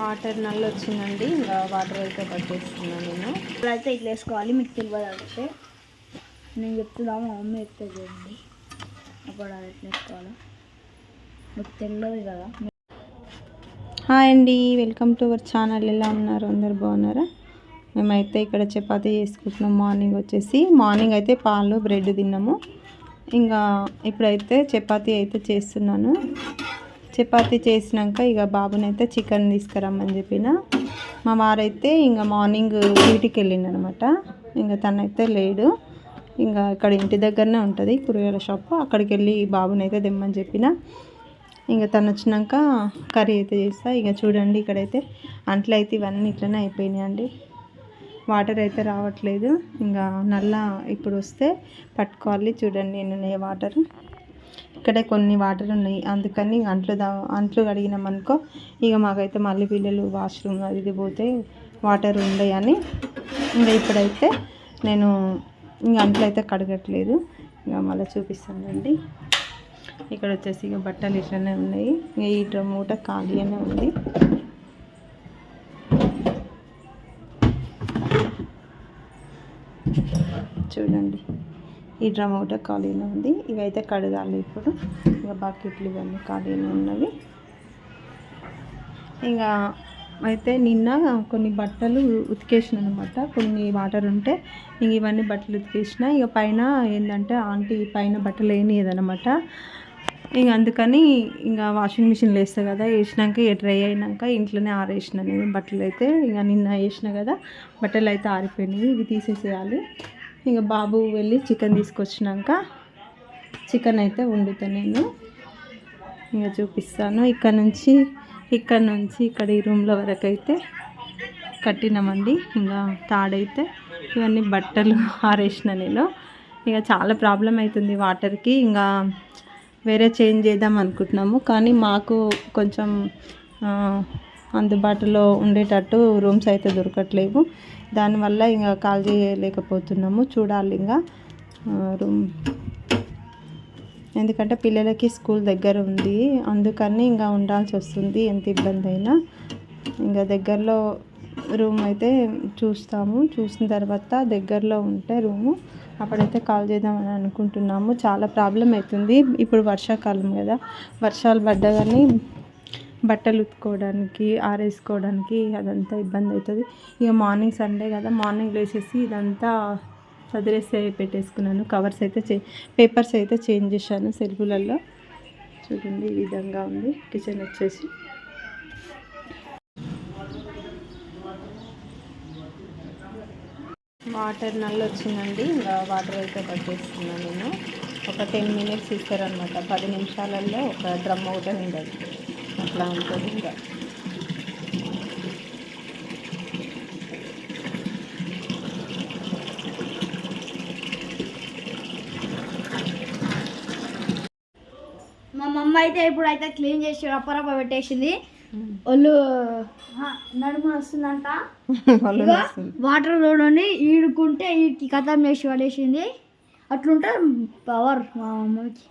Water నల్ల వచ్చిందండి ఇంకా వాటర్ అయితే పట్టేస్తున్నాను నేను. అయితే ఇట్లా వేసుకోవాలి మీకు తెలియదు అయితే. నేను చెప్తున్నాము మా మమ్మీ చెప్తే చూడండి అప్పుడు అది ఎట్లా మీకు తెలియదు కదా. హాయ్ అండి వెల్కమ్ టు అవర్ ఛానల్. ఎలా ఉన్నారు? అందరు బాగున్నారా? మేమైతే ఇక్కడ చపాతీ చేసుకుంటున్నాం. మార్నింగ్ వచ్చేసి మార్నింగ్ అయితే పాలు బ్రెడ్ తిన్నాము. ఇంకా ఇప్పుడైతే చపాతీ అయితే చేస్తున్నాను. చపాతి చేసినాక ఇక బాబునైతే చికెన్ తీసుకురమ్మని చెప్పిన. మా వారైతే ఇంకా మార్నింగ్ డ్యూటీకి వెళ్ళిండనమాట. ఇంకా తనైతే లేడు. ఇంకా ఇక్కడ ఇంటి దగ్గరనే ఉంటుంది కూరగాయల షాప్. అక్కడికి వెళ్ళి బాబునైతే తెమ్మని చెప్పిన. ఇంకా తను వచ్చినాక కర్రీ అయితే చేస్తా. ఇక చూడండి ఇక్కడైతే అంట్లు అయితే ఇవన్నీ ఇట్లనే అయిపోయినాయి అండి. వాటర్ అయితే రావట్లేదు. ఇంకా నల్ల ఇప్పుడు వస్తే పట్టుకోవాలి. చూడండి నేను వాటర్. ఇక్కడే కొన్ని వాటర్ ఉన్నాయి. అందుకని అంట్లు దా అంట్లు కడిగినాం అనుకో ఇక మాకైతే మళ్ళీ పిల్లలు వాష్రూమ్ అది ఇది పోతే వాటర్ ఉండయని ఇంకా ఇప్పుడైతే నేను ఇంకా అంట్లు అయితే కడగట్లేదు. ఇంకా మళ్ళీ చూపిస్తానండి. ఇక్కడ వచ్చేసి ఇక బట్టలు ఇట్లనే ఉన్నాయి. ఇక ఈ డ్రమ్ మూట ఖాళీగానే ఉంది. చూడండి. ఈ డ్రమ్ ఒకటి ఖాళీలో ఉంది. ఇవైతే కడగాలి ఇప్పుడు. ఇక బకెట్లు ఇవన్నీ ఖాళీలో ఉన్నవి. ఇంకా అయితే నిన్న కొన్ని బట్టలు ఉతికేసిన అనమాట కొన్ని వాటర్ ఉంటే ఇంక ఇవన్నీ బట్టలు ఉతికేసిన. ఇక పైన ఏంటంటే ఆంటీ పైన బట్టలు వేయనియదనమాట ఇక అందుకని ఇంకా వాషింగ్ మిషన్లో వేస్తా కదా. వేసినాక ఇక డ్రై అయినాక ఇంట్లోనే ఆరేసిన నేను బట్టలు అయితే. ఇక నిన్న వేసిన కదా. బట్టలు అయితే ఆరిపోయినాయి ఇవి తీసేసేయాలి. ఇక బాబు వెళ్ళి చికెన్ తీసుకొచ్చినాక చికెన్ అయితే వండుతా నేను. ఇక చూపిస్తాను. ఇక్కడ నుంచి ఇక్కడ నుంచి ఇక్కడ ఈ రూమ్లో వరకు అయితే కట్టినామండి. ఇంకా తాడైతే ఇవన్నీ బట్టలు ఆరేసిన నేను. ఇక చాలా ప్రాబ్లం అవుతుంది వాటర్కి ఇంకా వేరే చేంజ్ చేద్దాం అనుకుంటున్నాము. కానీ మాకు కొంచెం అందుబాటులో ఉండేటట్టు రూమ్స్ అయితే దొరకట్లేవు. దానివల్ల ఇంకా కాల్ చేయలేకపోతున్నాము. చూడాలి ఇంకా రూమ్. ఎందుకంటే పిల్లలకి స్కూల్ దగ్గర ఉంది. అందుకని ఇంకా ఉండాల్సి వస్తుంది. ఎంత ఇబ్బంది అయినా ఇంకా దగ్గరలో రూమ్ అయితే చూస్తాము. చూసిన తర్వాత దగ్గరలో ఉంటే రూము. అప్పుడైతే కాల్ చేద్దామని అనుకుంటున్నాము. చాలా ప్రాబ్లం అవుతుంది. ఇప్పుడు వర్షాకాలం కదా. వర్షాలు పడ్డదని బట్టలు ఉతుక్కోవడానికి ఆరేసుకోవడానికి అదంతా ఇబ్బంది అవుతుంది. ఇక మార్నింగ్ సండే కదా మార్నింగ్ లేచేసి ఇదంతా చదిరేసి పెట్టేసుకున్నాను. కవర్స్ అయితే చే పేపర్స్ అయితే చేంజ్ చేశాను సెల్ఫులలో చూడండి ఈ విధంగా ఉంది. కిచెన్ వచ్చేసి. వాటర్ నల్లు వచ్చిందండి. ఇంకా వాటర్ అయితే పట్టేస్తున్నాను నేను. ఒక టెన్ మినిట్స్ ఇస్తారనమాట పది నిమిషాలలో ఒక డ్రమ్ ఒకటే ఉండదు అట్లా ఉంటుంది ఇంకా. మా మమ్మ అయితే ఇప్పుడు అయితే క్లీన్ చేసి రప్పరప్ప పెట్టేసింది. ఒళ్ళు నడుము వస్తుందంట. వాటర్ చూడండి ఈడుకుంటే వీటికి కథం చేసి పడేసింది. అట్లుంటే పవర్ మా మమ్మకి.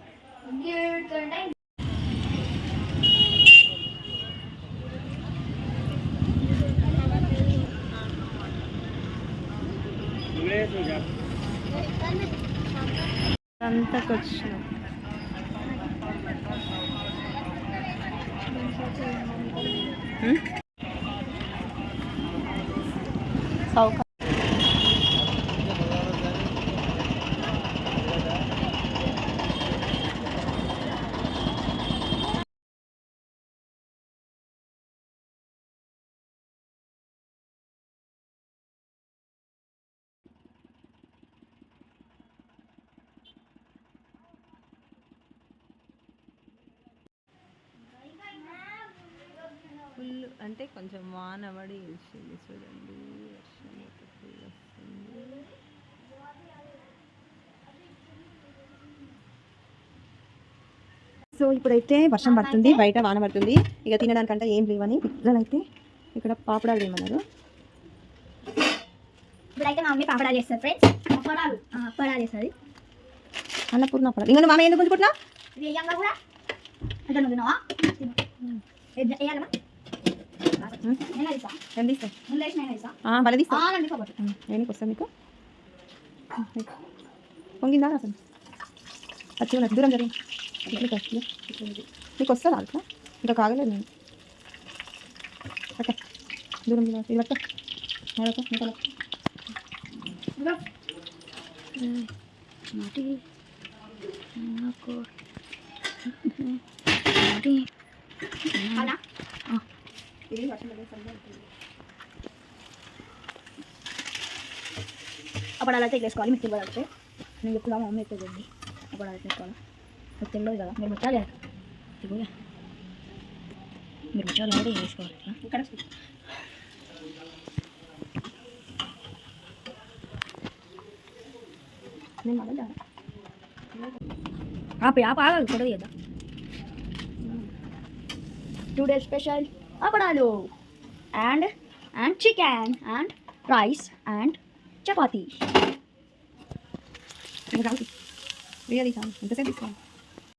అంతకు వచ్చినాం హ్మ్? సౌక ఫుల్ అంటే కొంచెం వాన పడి వేసింది చూడండి వర్షం అయితే వస్తుంది. సో ఇప్పుడైతే వర్షం పడుతుంది బయట వాన పడుతుంది. ఇక తినడానికంటే ఏం లేవని పిల్లలు అయితే ఇక్కడ పాపడాలు ఏమన్నారు? ఇప్పుడైతే మా మమ్మీ పాపడాలు చేస్తారు ఫ్రెండ్స్ అప్పడాలు ఆ, అప్పడాలు చేస్తుంది. అన్నపూర్ణ పడాలి ఇంకా మామ ఎందుకు కూడా? అంటే నువ్వు తినవా ఏనికి వస్తుంది నీకు పొంగిందా అసలు? వచ్చి నాకు దూరం జరిగింది. నీకు వస్తుంది. అట్లా ఇంకా కాగలేదు నేను. ఓకే దూరం దూరం. ఇది పట్టు. మరొక నాకు. నాటి అప్పుడు అలా అయితే వేసుకోవాలి మిక్సీ పడితే నేను చెప్తున్నా మా మమ్మీ ఎత్తుంది అప్పుడు అలా వేసుకోవాలి మీకు తెలియదు కదా మీరు ముట్టాలి ఇదిగోగా మీరు ముట్టాలి కాబట్టి వేసుకోవాలి ఇక్కడ నేను మొదలు ఆపి ఆప ఆగదు కూడా కదా టుడే స్పెషల్ అప్పడాలు and and chicken and rice and chapati. Real చాలు ఎంతసేపు తీసుకోవాలి